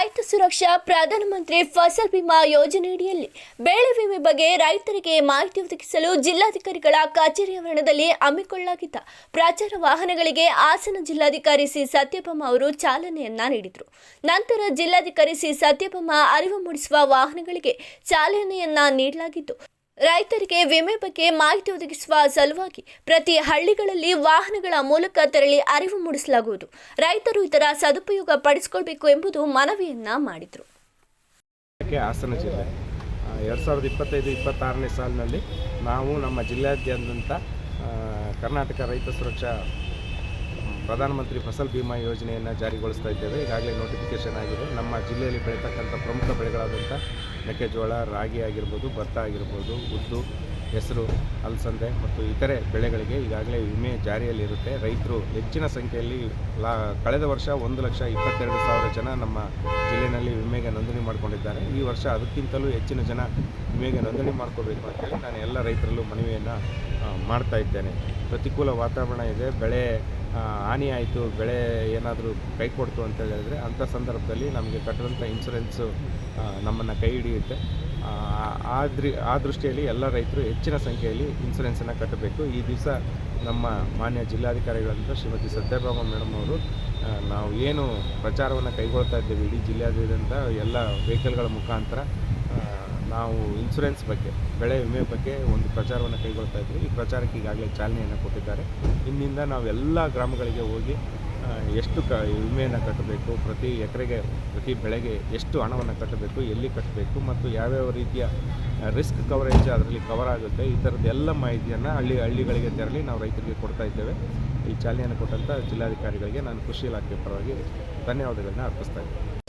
ರೈತ ಸುರಕ್ಷಾ ಪ್ರಧಾನಮಂತ್ರಿ ಫಸಲ್ ಬಿಮಾ ಯೋಜನೆಯಡಿಯಲ್ಲಿ ಬೆಳೆ ವಿಮೆ ಬಗ್ಗೆ ರೈತರಿಗೆ ಮಾಹಿತಿ ಒದಗಿಸಲು ಜಿಲ್ಲಾಧಿಕಾರಿಗಳ ಕಚೇರಿ ಆವರಣದಲ್ಲಿ ಹಮ್ಮಿಕೊಳ್ಳಲಾಗಿದ್ದ ಪ್ರಚಾರ ವಾಹನಗಳಿಗೆ ಹಾಸನ ಜಿಲ್ಲಾಧಿಕಾರಿ ಸಿ ಸತ್ಯಭಾಮ ಅವರು ಚಾಲನೆಯನ್ನ ನೀಡಿದರು. ನಂತರ ಜಿಲ್ಲಾಧಿಕಾರಿ ಸಿ ಸತ್ಯಭಾಮ ಅರಿವು ಮೂಡಿಸುವ ವಾಹನಗಳಿಗೆ ಚಾಲನೆಯನ್ನ ನೀಡಲಾಗಿದ್ದು ರೈತರಿಗೆ ವಿಮೆ ಬಗ್ಗೆ ಮಾಹಿತಿ ಒದಗಿಸುವ ಸಲುವಾಗಿ ಪ್ರತಿ ಹಳ್ಳಿಗಳಲ್ಲಿ ವಾಹನಗಳ ಮೂಲಕ ತೆರಳಿ ಅರಿವು ಮೂಡಿಸಲಾಗುವುದು. ರೈತರು ಇದರ ಸದುಪಯೋಗ ಪಡಿಸಿಕೊಳ್ಬೇಕು ಎಂಬುದು ಮನವಿಯನ್ನ ಮಾಡಿದರು. ಹಾಸನ ಜಿಲ್ಲೆ. ಎರಡು ಸಾವಿರದ ಇಪ್ಪತ್ತೈದು, ಇಪ್ಪತ್ತಾರನೇ ಸಾಲಿನಲ್ಲಿ ನಾವು ನಮ್ಮ ಜಿಲ್ಲಾದ್ಯಂತ ಕರ್ನಾಟಕ ರೈತ ಸುರಕ್ಷಾ ಪ್ರಧಾನಮಂತ್ರಿ ಫಸಲ್ ಬಿಮಾ ಯೋಜನೆಯನ್ನು ಜಾರಿಗೊಳಿಸ್ತಾ ಇದ್ದೇವೆ. ಈಗಾಗಲೇ ನೋಟಿಫಿಕೇಷನ್ ಆಗಿದೆ. ನಮ್ಮ ಜಿಲ್ಲೆಯಲ್ಲಿ ಬೆಳೀತಕ್ಕಂಥ ಪ್ರಮುಖ ಬೆಳೆಗಳಾದಂಥ ಮೆಕ್ಕೆಜೋಳ, ರಾಗಿ ಆಗಿರ್ಬೋದು, ಭತ್ತ ಆಗಿರ್ಬೋದು, ಉದ್ದು, ಹೆಸರು, ಅಲಸಂದೆ ಮತ್ತು ಇತರೆ ಬೆಳೆಗಳಿಗೆ ಈಗಾಗಲೇ ವಿಮೆ ಜಾರಿಯಲ್ಲಿರುತ್ತೆ. ರೈತರು ಹೆಚ್ಚಿನ ಸಂಖ್ಯೆಯಲ್ಲಿ ಲಾ, ಕಳೆದ ವರ್ಷ ಒಂದು ಲಕ್ಷ ಇಪ್ಪತ್ತೆರಡು ಸಾವಿರ ಜನ ನಮ್ಮ ಜಿಲ್ಲೆಯಲ್ಲಿ ವಿಮೆಗೆ ನೋಂದಣಿ ಮಾಡಿಕೊಂಡಿದ್ದಾರೆ. ಈ ವರ್ಷ ಅದಕ್ಕಿಂತಲೂ ಹೆಚ್ಚಿನ ಜನ ವಿಮೆಗೆ ನೋಂದಣಿ ಮಾಡ್ಕೋಬೇಕು ಅಂತೇಳಿ ನಾನು ಎಲ್ಲ ರೈತರಲ್ಲೂ ಮನವಿಯನ್ನು ಮಾಡ್ತಾ ಇದ್ದೇನೆ. ಪ್ರತಿಕೂಲ ವಾತಾವರಣ ಇದೆ. ಬೆಳೆ ಹಾನಿ ಆಯಿತು, ಬೆಳೆ ಏನಾದರೂ ಕೈ ಕೊಡ್ತು ಅಂತ ಹೇಳಿದ್ರೆ ಅಂಥ ಸಂದರ್ಭದಲ್ಲಿ ನಮಗೆ ಕಟ್ಟಿದಂಥ ಇನ್ಸೂರೆನ್ಸು ನಮ್ಮನ್ನು ಕೈ ಹಿಡಿಯುತ್ತೆ. ಆದ್ರಿ ಆ ದೃಷ್ಟಿಯಲ್ಲಿ ಎಲ್ಲ ರೈತರು ಹೆಚ್ಚಿನ ಸಂಖ್ಯೆಯಲ್ಲಿ ಇನ್ಸೂರೆನ್ಸನ್ನು ಕಟ್ಟಬೇಕು. ಈ ದಿವಸ ನಮ್ಮ ಮಾನ್ಯ ಜಿಲ್ಲಾಧಿಕಾರಿಗಳಂತ ಶ್ರೀಮತಿ ಸತ್ಯಭಾಮ ಮೇಡಮ್ ಅವರು ನಾವು ಏನು ಪ್ರಚಾರವನ್ನು ಕೈಗೊಳ್ತಾ ಇದ್ದೇವೆ ಇಡೀ ಜಿಲ್ಲೆಯಾದ್ಯಂತ ಎಲ್ಲ ವೆಹಿಕಲ್ಗಳ ಮುಖಾಂತರ ನಾವು ಇನ್ಸೂರೆನ್ಸ್ ಬಗ್ಗೆ, ಬೆಳೆ ವಿಮೆ ಬಗ್ಗೆ ಒಂದು ಪ್ರಚಾರವನ್ನು ಕೈಗೊಳ್ತಾ ಇದ್ದೀವಿ ಈ ಪ್ರಚಾರಕ್ಕೆ ಈಗಾಗಲೇ ಚಾಲನೆಯನ್ನು ಕೊಟ್ಟಿದ್ದಾರೆ. ಇನ್ನಿಂದ ನಾವು ಎಲ್ಲ ಗ್ರಾಮಗಳಿಗೆ ಹೋಗಿ ಎಷ್ಟು ಕ, ವಿಮೆಯನ್ನು ಕಟ್ಟಬೇಕು, ಪ್ರತಿ ಎಕರೆಗೆ, ಪ್ರತಿ ಬೆಳೆಗೆ ಎಷ್ಟು ಹಣವನ್ನು ಕಟ್ಟಬೇಕು, ಎಲ್ಲಿ ಕಟ್ಟಬೇಕು, ಮತ್ತು ಯಾವ್ಯಾವ ರೀತಿಯ ರಿಸ್ಕ್ ಕವರೇಜ್ ಅದರಲ್ಲಿ ಕವರ್ ಆಗುತ್ತೆ, ಈ ಥರದ ಎಲ್ಲ ಮಾಹಿತಿಯನ್ನು ಹಳ್ಳಿ, ಹಳ್ಳಿಗಳಿಗೆ ತೆರಳಿ ನಾವು ರೈತರಿಗೆ ಕೊಡ್ತಾ ಇದ್ದೇವೆ. ಈ ಚಾಲನೆಯನ್ನು ಕೊಟ್ಟಂಥ ಜಿಲ್ಲಾಧಿಕಾರಿಗಳಿಗೆ ನಾನು ಕೃಷಿ ಇಲಾಖೆ ಪರವಾಗಿ ಧನ್ಯವಾದಗಳನ್ನ ಅರ್ಪಿಸ್ತಾ ಇದ್ದೇನೆ.